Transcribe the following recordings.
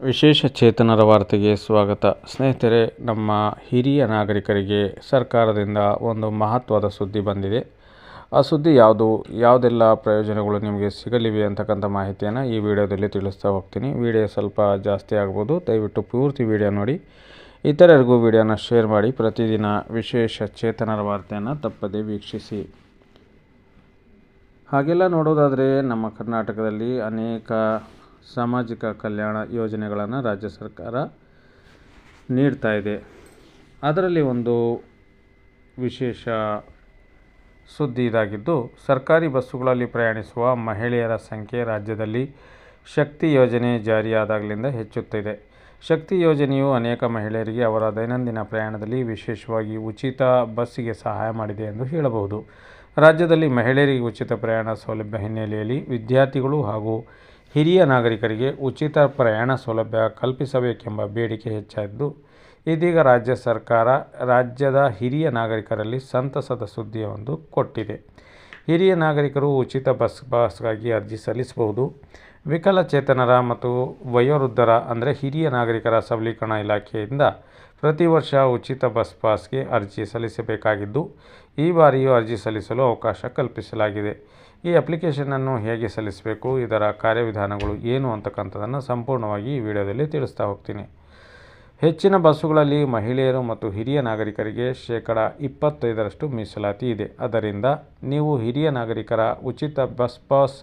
ವಿಶೇಷ ಚೇತನರ ವಾರ್ತೆಗೆ ಸ್ವಾಗತ. ಸ್ನೇಹಿತರೆ, ನಮ್ಮ ಹಿರಿಯ ನಾಗರಿಕರಿಗೆ ಸರ್ಕಾರದಿಂದ ಒಂದು ಮಹತ್ವದ ಸುದ್ದಿ ಬಂದಿದೆ. ಆ ಸುದ್ದಿ ಯಾವುದು? ಯಾವುದೆಲ್ಲ ಪ್ರಯೋಜನಗಳು ನಿಮಗೆ ಸಿಗಲಿವೆ ಅಂತಕ್ಕಂಥ ಮಾಹಿತಿಯನ್ನು ಈ ವಿಡಿಯೋದಲ್ಲಿ ತಿಳಿಸ್ತಾ ಹೋಗ್ತೀನಿ. ವಿಡಿಯೋ ಸ್ವಲ್ಪ ಜಾಸ್ತಿ ಆಗ್ಬೋದು. ದಯವಿಟ್ಟು ಪೂರ್ತಿ ವಿಡಿಯೋ ನೋಡಿ. ಇತರರಿಗೂ ವಿಡಿಯೋನ ಶೇರ್ ಮಾಡಿ, ಪ್ರತಿದಿನ ವಿಶೇಷ ಚೇತನರ ವಾರ್ತೆಯನ್ನು ತಪ್ಪದೇ ವೀಕ್ಷಿಸಿ. ಹಾಗೆಲ್ಲ ನೋಡೋದಾದರೆ ನಮ್ಮ ಕರ್ನಾಟಕದಲ್ಲಿ ಅನೇಕ ಸಾಮಾಜಿಕ ಕಲ್ಯಾಣ ಯೋಜನೆಗಳನ್ನು ರಾಜ್ಯ ಸರ್ಕಾರ ನೀಡ್ತಾ ಇದೆ. ಅದರಲ್ಲಿ ಒಂದು ವಿಶೇಷ ಸುದ್ದಿ ಇದಾಗಿದ್ದು, ಸರ್ಕಾರಿ ಬಸ್ಸುಗಳಲ್ಲಿ ಪ್ರಯಾಣಿಸುವ ಮಹಿಳೆಯರ ಸಂಖ್ಯೆ ರಾಜ್ಯದಲ್ಲಿ ಶಕ್ತಿ ಯೋಜನೆ ಜಾರಿಯಾದಾಗಲಿಂದ ಹೆಚ್ಚುತ್ತಿದೆ. ಶಕ್ತಿ ಯೋಜನೆಯು ಅನೇಕ ಮಹಿಳೆಯರಿಗೆ ಅವರ ದೈನಂದಿನ ಪ್ರಯಾಣದಲ್ಲಿ ವಿಶೇಷವಾಗಿ ಉಚಿತ ಬಸ್ಸಿಗೆ ಸಹಾಯ ಮಾಡಿದೆ ಎಂದು ಹೇಳಬಹುದು. ರಾಜ್ಯದಲ್ಲಿ ಮಹಿಳೆಯರಿಗೆ ಉಚಿತ ಪ್ರಯಾಣ ಸೌಲಭ್ಯ ಹಿನ್ನೆಲೆಯಲ್ಲಿ ವಿದ್ಯಾರ್ಥಿಗಳು ಹಾಗೂ ಹಿರಿಯ ನಾಗರಿಕರಿಗೆ ಉಚಿತ ಪ್ರಯಾಣ ಸೌಲಭ್ಯ ಕಲ್ಪಿಸಬೇಕೆಂಬ ಬೇಡಿಕೆ ಹೆಚ್ಚಾದ್ದು ಇದೀಗ ರಾಜ್ಯ ಸರ್ಕಾರ ರಾಜ್ಯದ ಹಿರಿಯ ನಾಗರಿಕರಲ್ಲಿ ಸಂತಸದ ಸುದ್ದಿಯೊಂದು ಕೊಟ್ಟಿದೆ. ಹಿರಿಯ ನಾಗರಿಕರು ಉಚಿತ ಬಸ್ ಪಾಸ್ಗಾಗಿ ಅರ್ಜಿ ಸಲ್ಲಿಸಬಹುದು. ವಿಕಲಚೇತನರ ಮತ್ತು ವಯೋವೃದ್ಧರ, ಅಂದರೆ ಹಿರಿಯ ನಾಗರಿಕರ ಸಬಲೀಕರಣ ಇಲಾಖೆಯಿಂದ ಪ್ರತಿ ವರ್ಷ ಉಚಿತ ಬಸ್ ಪಾಸ್ಗೆ ಅರ್ಜಿ ಸಲ್ಲಿಸಬೇಕಾಗಿದ್ದು, ಈ ಬಾರಿಯೂ ಅರ್ಜಿ ಸಲ್ಲಿಸಲು ಅವಕಾಶ ಕಲ್ಪಿಸಲಾಗಿದೆ. ಈ ಅಪ್ಲಿಕೇಶನನ್ನು ಹೇಗೆ ಸಲ್ಲಿಸಬೇಕು, ಇದರ ಕಾರ್ಯವಿಧಾನಗಳು ಏನು ಅಂತಕ್ಕಂಥದ್ದನ್ನು ಸಂಪೂರ್ಣವಾಗಿ ಈ ವಿಡಿಯೋದಲ್ಲಿ ತಿಳಿಸ್ತಾ ಹೋಗ್ತೀನಿ. ಹೆಚ್ಚಿನ ಬಸ್ಸುಗಳಲ್ಲಿ ಮಹಿಳೆಯರು ಮತ್ತು ಹಿರಿಯ ನಾಗರಿಕರಿಗೆ ಶೇಕಡ ಇಪ್ಪತ್ತೈದರಷ್ಟು ಮೀಸಲಾತಿ ಇದೆ. ಅದರಿಂದ ನೀವು ಹಿರಿಯ ನಾಗರಿಕರ ಉಚಿತ ಬಸ್ ಪಾಸ್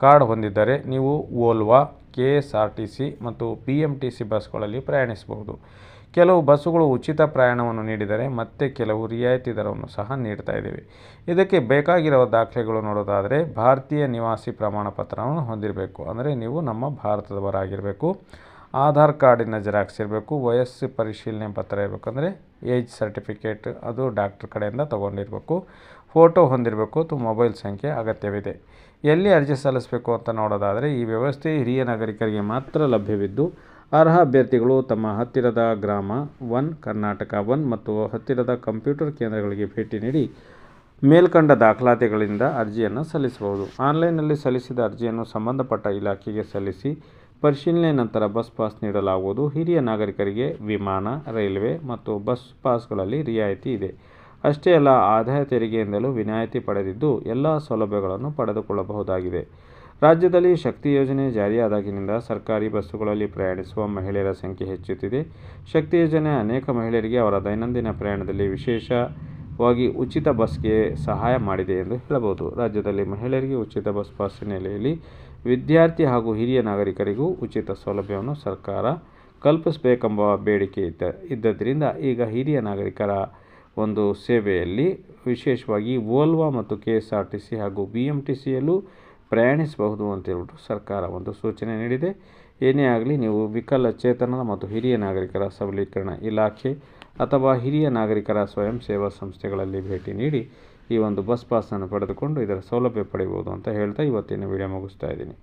ಕಾರ್ಡ್ ಹೊಂದಿದ್ದರೆ ನೀವು Volvo K S R T C ಮತ್ತು ಪಿ ಎಂ ಟಿ ಸಿ ಬಸ್ಗಳಲ್ಲಿ ಪ್ರಯಾಣಿಸಬಹುದು. ಕೆಲವು ಬಸ್ಸುಗಳು ಉಚಿತ ಪ್ರಯಾಣವನ್ನು ನೀಡಿದರೆ ಮತ್ತೆ ಕೆಲವು ರಿಯಾಯಿತಿ ದರವನ್ನು ಸಹ ನೀಡ್ತಾ ಇದ್ದೀವಿ. ಇದಕ್ಕೆ ಬೇಕಾಗಿರುವ ದಾಖಲೆಗಳು ನೋಡೋದಾದರೆ ಭಾರತೀಯ ನಿವಾಸಿ ಪ್ರಮಾಣ ಪತ್ರವನ್ನು ಹೊಂದಿರಬೇಕು. ಅಂದರೆ ನೀವು ನಮ್ಮ ಭಾರತದವರಾಗಿರಬೇಕು. ಆಧಾರ್ ಕಾರ್ಡಿನ ಜೆರಾಕ್ಸ್ ಇರಬೇಕು, ವಯಸ್ಸು ಪರಿಶೀಲನೆ ಪತ್ರ ಇರಬೇಕಂದ್ರೆ ಏಜ್ ಸರ್ಟಿಫಿಕೇಟ್ ಅದು ಡಾಕ್ಟ್ರ್ ಕಡೆಯಿಂದ ತೊಗೊಂಡಿರಬೇಕು. ಫೋಟೋ ಹೊಂದಿರಬೇಕು ಅಥವಾ ಮೊಬೈಲ್ ಸಂಖ್ಯೆ ಅಗತ್ಯವಿದೆ. ಎಲ್ಲಿ ಅರ್ಜಿ ಸಲ್ಲಿಸಬೇಕು ಅಂತ ನೋಡೋದಾದರೆ, ಈ ವ್ಯವಸ್ಥೆ ಹಿರಿಯ ನಾಗರಿಕರಿಗೆ ಮಾತ್ರ ಲಭ್ಯವಿದ್ದು, ಅರ್ಹ ಅಭ್ಯರ್ಥಿಗಳು ತಮ್ಮ ಹತ್ತಿರದ ಗ್ರಾಮ ಒನ್, ಕರ್ನಾಟಕ ಒನ್ ಮತ್ತು ಹತ್ತಿರದ ಕಂಪ್ಯೂಟರ್ ಕೇಂದ್ರಗಳಿಗೆ ಭೇಟಿ ನೀಡಿ ಮೇಲ್ಕಂಡ ದಾಖಲಾತಿಗಳಿಂದ ಅರ್ಜಿಯನ್ನು ಸಲ್ಲಿಸಬಹುದು. ಆನ್ಲೈನ್ನಲ್ಲಿ ಸಲ್ಲಿಸಿದ ಅರ್ಜಿಯನ್ನು ಸಂಬಂಧಪಟ್ಟ ಇಲಾಖೆಗೆ ಸಲ್ಲಿಸಿ ಪರಿಶೀಲನೆ ನಂತರ ಬಸ್ ಪಾಸ್ ನೀಡಲಾಗುವುದು. ಹಿರಿಯ ನಾಗರಿಕರಿಗೆ ವಿಮಾನ, ರೈಲ್ವೆ ಮತ್ತು ಬಸ್ ಪಾಸ್ಗಳಲ್ಲಿ ರಿಯಾಯಿತಿ ಇದೆ. ಅಷ್ಟೇ ಅಲ್ಲ, ಆದಾಯ ತೆರಿಗೆಯಿಂದಲೂ ವಿನಾಯಿತಿ ಪಡೆದಿದ್ದು ಎಲ್ಲ ಸೌಲಭ್ಯಗಳನ್ನು ಪಡೆದುಕೊಳ್ಳಬಹುದಾಗಿದೆ. ರಾಜ್ಯದಲ್ಲಿ ಶಕ್ತಿ ಯೋಜನೆ ಜಾರಿಯಾದಾಗಿನಿಂದ ಸರ್ಕಾರಿ ಬಸ್ಸುಗಳಲ್ಲಿ ಪ್ರಯಾಣಿಸುವ ಮಹಿಳೆಯರ ಸಂಖ್ಯೆ ಹೆಚ್ಚುತ್ತಿದೆ. ಶಕ್ತಿ ಯೋಜನೆ ಅನೇಕ ಮಹಿಳೆಯರಿಗೆ ಅವರ ದೈನಂದಿನ ಪ್ರಯಾಣದಲ್ಲಿ ವಿಶೇಷವಾಗಿ ಉಚಿತ ಬಸ್ಗೆ ಸಹಾಯ ಮಾಡಿದೆ ಎಂದು ಹೇಳಬಹುದು. ರಾಜ್ಯದಲ್ಲಿ ಮಹಿಳೆಯರಿಗೆ ಉಚಿತ ಬಸ್ ಪಾಸ್ ಹಿನ್ನೆಲೆಯಲ್ಲಿ ವಿದ್ಯಾರ್ಥಿ ಹಾಗೂ ಹಿರಿಯ ನಾಗರಿಕರಿಗೂ ಉಚಿತ ಸೌಲಭ್ಯವನ್ನು ಸರ್ಕಾರ ಕಲ್ಪಿಸಬೇಕೆಂಬ ಬೇಡಿಕೆ ಇದ್ದ ಇದ್ದದ್ದರಿಂದ ಈಗ ಹಿರಿಯ ನಾಗರಿಕರ ಒಂದು ಸೇವೆಯಲ್ಲಿ ವಿಶೇಷವಾಗಿ ವೋಲ್ವಾ ಮತ್ತು K S R T C ಹಾಗೂ ಬಿ ಎಂ ಟಿ ಸಿಯಲ್ಲೂ ಪ್ರಯಾಣಿಸಬಹುದು ಅಂತೇಳ್ಬಿಟ್ಟು ಸರ್ಕಾರ ಒಂದು ಸೂಚನೆ ನೀಡಿದೆ. ಏನೇ ಆಗಲಿ ನೀವು ವಿಕಲಚೇತನರ ಮತ್ತು ಹಿರಿಯ ನಾಗರಿಕರ ಸಬಲೀಕರಣ ಇಲಾಖೆ ಅಥವಾ ಹಿರಿಯ ನಾಗರಿಕರ ಸ್ವಯಂ ಸೇವಾ ಸಂಸ್ಥೆಗಳಲ್ಲಿ ಭೇಟಿ ನೀಡಿ ಈ ಒಂದು ಬಸ್ ಪಾಸನ್ನು ಪಡೆದುಕೊಂಡು ಇದರ ಸೌಲಭ್ಯ ಪಡೆಯಬಹುದು ಅಂತ ಹೇಳ್ತಾ ಇವತ್ತಿನ ವಿಡಿಯೋ ಮುಗಿಸ್ತಾ ಇದ್ದೀನಿ.